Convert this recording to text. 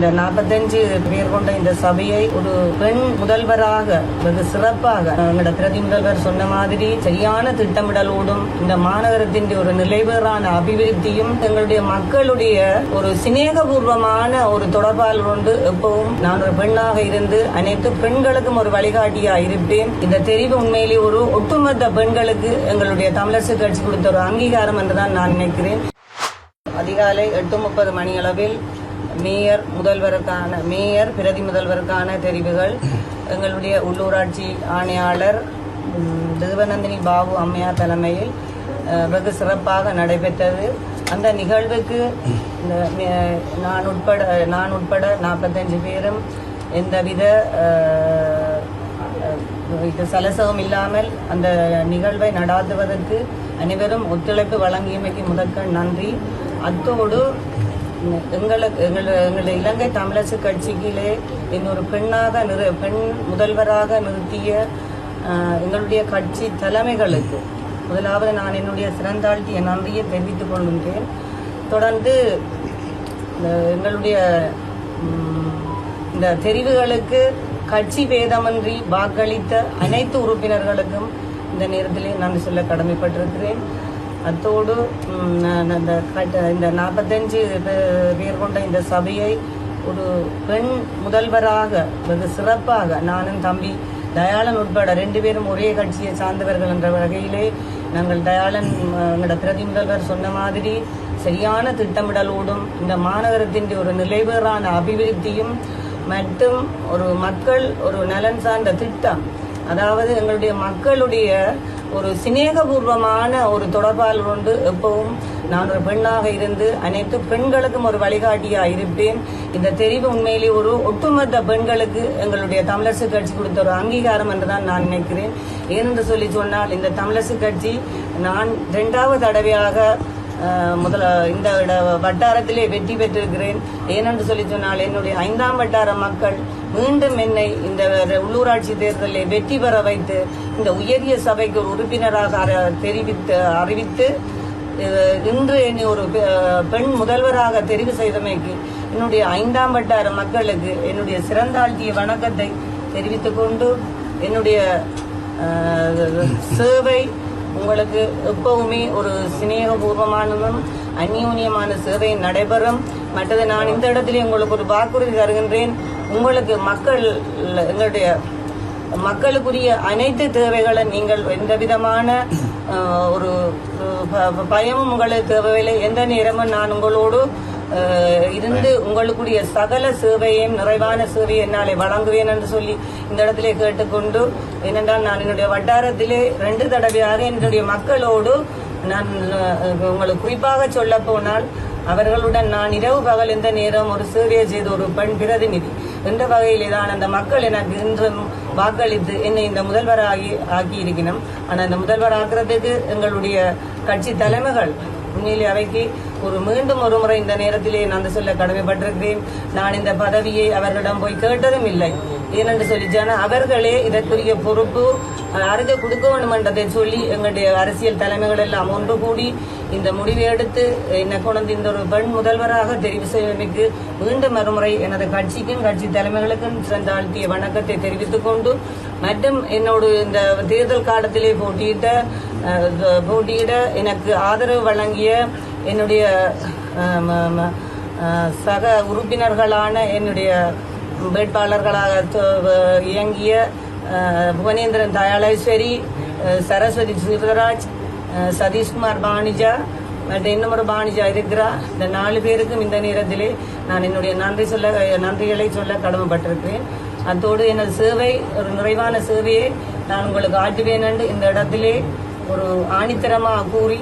இந்த நாற்பத்தஞ்சு பேர் கொண்ட இந்த சபையை ஒரு பெண் முதல்வராக வெகு சிறப்பாக எங்களோட பிரதி முதல்வர் சொன்ன மாதிரி சரியான திட்டமிடலோடும் இந்த மாநகரத்தின் ஒரு நிலைவேறான அபிவிருத்தியும் எங்களுடைய மக்களுடைய ஒரு சிநேகபூர்வமான ஒரு தொடர்பால் கொண்டு எப்பவும் நான் ஒரு பெண்ணாக இருந்து அனைத்து பெண்களுக்கும் ஒரு வழிகாட்டியா இருப்பேன். இந்த தெரிவு உண்மையிலே ஒரு ஒட்டுமொத்த பெண்களுக்கு எங்களுடைய தமிழரசு கட்சி கொடுத்த ஒரு அங்கீகாரம் என்றுதான் நான் நினைக்கிறேன். அதிகாலை எட்டு முப்பது மணி அளவில் மேயர் முதல்வருக்கான மேயர் பிரதி முதல்வருக்கான தெரிவுகள் எங்களுடைய உள்ளூராட்சி ஆணையாளர் திருவநந்தினி தேவநந்தினி பாபு அம்மையார் தலைமையில் வெகு சிறப்பாக நடைபெற்றது. அந்த நிகழ்வுக்கு இந்த நான் உட்பட நான் உட்பட நாற்பத்தஞ்சு பேரும் எந்தவித இது சலசகம் இல்லாமல் அந்த நிகழ்வை நடாத்துவதற்கு அனைவரும் ஒத்துழைப்பு வழங்கியமைக்கு முதற்கண் நன்றி. அத்தோடு எங்களுக்கு எங்களை எங்களுடைய இலங்கை தமிழரசு கட்சியிலே இன்னொரு பெண்ணாக நிறு பெண் முதல்வராக நிறுத்திய எங்களுடைய கட்சி தலைமைகளுக்கு முதலாவது நான் என்னுடைய சிறந்தாழ்த்திய நன்றியை தெரிவித்துக் கொள்கின்றேன். தொடர்ந்து இந்த எங்களுடைய இந்த தெரிவுகளுக்கு கட்சி பேதமின்றி வாக்களித்த அனைத்து உறுப்பினர்களுக்கும் இந்த நேரத்திலே நான் சொல்ல கடமைப்பட்டிருக்கிறேன். அத்தோடு இந்த இந்த நாற்பத்தஞ்சு பேர் கொண்ட இந்த சபையை ஒரு பெண் முதல்வராக வெகு சிறப்பாக நானும் தம்பி தயாளன் உட்பட ரெண்டு பேரும் ஒரே கட்சியை சார்ந்தவர்கள் என்ற வகையிலே நாங்கள் தயாளன் எங்களோட பிரதி முதல்வர் சொன்ன மாதிரி சரியான திட்டமிடலோடும் இந்த மாநகரத்தின் ஒரு நிலைவேறான அபிவிருத்தியும் மற்றும் ஒரு மக்கள் ஒரு நலன் சார்ந்த திட்டம். அதாவது எங்களுடைய மக்களுடைய ஒரு சிநேகபூர்வமான ஒரு தொடர்பால் கொண்டு எப்பவும் நான் ஒரு பெண்ணாக இருந்து அனைத்து பெண்களுக்கும் ஒரு வழிகாட்டியா இருப்பேன். இந்த தெரிவு உண்மையிலே ஒரு ஒட்டுமொத்த பெண்களுக்கு எங்களுடைய தமிழரசு கட்சி கொடுத்த ஒரு அங்கீகாரம் என்றுதான் நான் நினைக்கிறேன். ஏனென்று சொல்லி சொன்னால் இந்த தமிழரசு கட்சி நான் இரண்டாவது தடவையாக முதல இந்த வட்டாரத்திலே வெற்றி பெற்றிருக்கிறேன். ஏனென்று சொல்லி சொன்னால் என்னுடைய ஐந்தாம் வட்டார மக்கள் மீண்டும் என்னை இந்த உள்ளூராட்சி தேர்தலில் வெற்றி பெற வைத்து இந்த உயரிய சபைக்கு ஒரு உறுப்பினராக அற- தெரிவித்து அறிவித்து இன்று என்னை ஒரு பெ- பெண் முதல்வராக தெரிவு செய்தமைக்கு என்னுடைய ஐந்தாம் வட்டார மக்களுக்கு என்னுடைய சிறந்தாழ்த்திய வணக்கத்தை தெரிவித்துக் கொண்டு என்னுடைய சேவை உங்களுக்கு எப்பவுமே ஒரு சிநேகபூர்வமானதும் அந்யூன்யமான சேவை நடைபெறும். மற்றது நான் இந்த இடத்துல உங்களுக்கு ஒரு வாக்குறுதி தருகின்றேன். உங்களுக்கு மக்கள் எங்களுடைய மக்களுக்குரிய அனைத்து தேவைகளை நீங்கள் எந்த விதமான ஒரு பயமும் உங்களுக்கு தேவையில்லை. எந்த நேரமும் நான் உங்களோடு இருந்து உங்களுக்குரிய சகல சேவையையும் நிறைவான சேவையை என்னாலே வழங்குவேன் என்று சொல்லி இந்த இடத்திலே கேட்டுக்கொண்டு ஏனென்றால் நான் என்னுடைய வட்டாரத்திலே ரெண்டு தடவையாக என்னுடைய மக்களோடு நான் உங்களுக்கு குறிப்பாக சொல்ல போனால் அவர்களுடன் நான் இரவு பகல் எந்த நேரம் ஒரு சேவையை செய்த ஒரு பெண் பிரதிநிதி என்ற வகையிலே தான் அந்த மக்கள் எனக்கு இன்றும் வாக்களித்து என்னை இந்த முதல்வராகி ஆக்கி இருக்கணும் ஆனால் இந்த முதல்வர் ஆக்குறதுக்கு எங்களுடைய கட்சி தலைமைகள் உண்மையிலே அவைக்கு ஒரு மீண்டும் ஒரு முறை இந்த நேரத்திலே நான் சொல்ல கடமைப்பட்டிருக்கிறேன். நான் இந்த பதவியை அவர்களிடம் போய் கேட்டதும் இல்லை. ஏனென்று சொல்லி அவர்களே இதற்குரிய பொறுப்பு அரசு கொடுக்க வேண்டும் என்றதை சொல்லி எங்களுடைய அரசியல் தலைமைகள் எல்லாம் ஒன்று கூடி இந்த முடிவை எடுத்து என்னை கொண்டு இந்த ஒரு பெண் முதல்வராக தெரிவு செய்வதற்கு மீண்டும் மறுமுறை எனது கட்சிக்கும் கட்சி தலைமைகளுக்கும் சிறந்தாழ்த்திய வணக்கத்தை தெரிவித்துக் கொண்டு மற்றும் என்னோடு இந்த தேர்தல் காலத்திலே போட்டியிட்ட போட்டியிட எனக்கு ஆதரவு வழங்கிய என்னுடைய சக உறுப்பினர்களான என்னுடைய வேட்பாளர்களாக இயங்கிய புவனேந்திரன் தயாளேஸ்வரி சரஸ்வதி சீவராஜ் சதீஷ்குமார் பாணிஜா மற்ற இன்னும் ஒரு பாணிஜா இருக்கிறா இந்த நாலு பேருக்கும் இந்த நேரத்திலே நான் என்னுடைய நன்றி சொல்ல நன்றிகளை சொல்ல கடமைப்பட்டிருக்கிறேன் அத்தோடு எனது சேவை ஒரு நிறைவான சேவையை நான் உங்களுக்கு ஆற்றுவேன் என்று இந்த இடத்திலே ஒரு ஆணித்தரமாக கூறி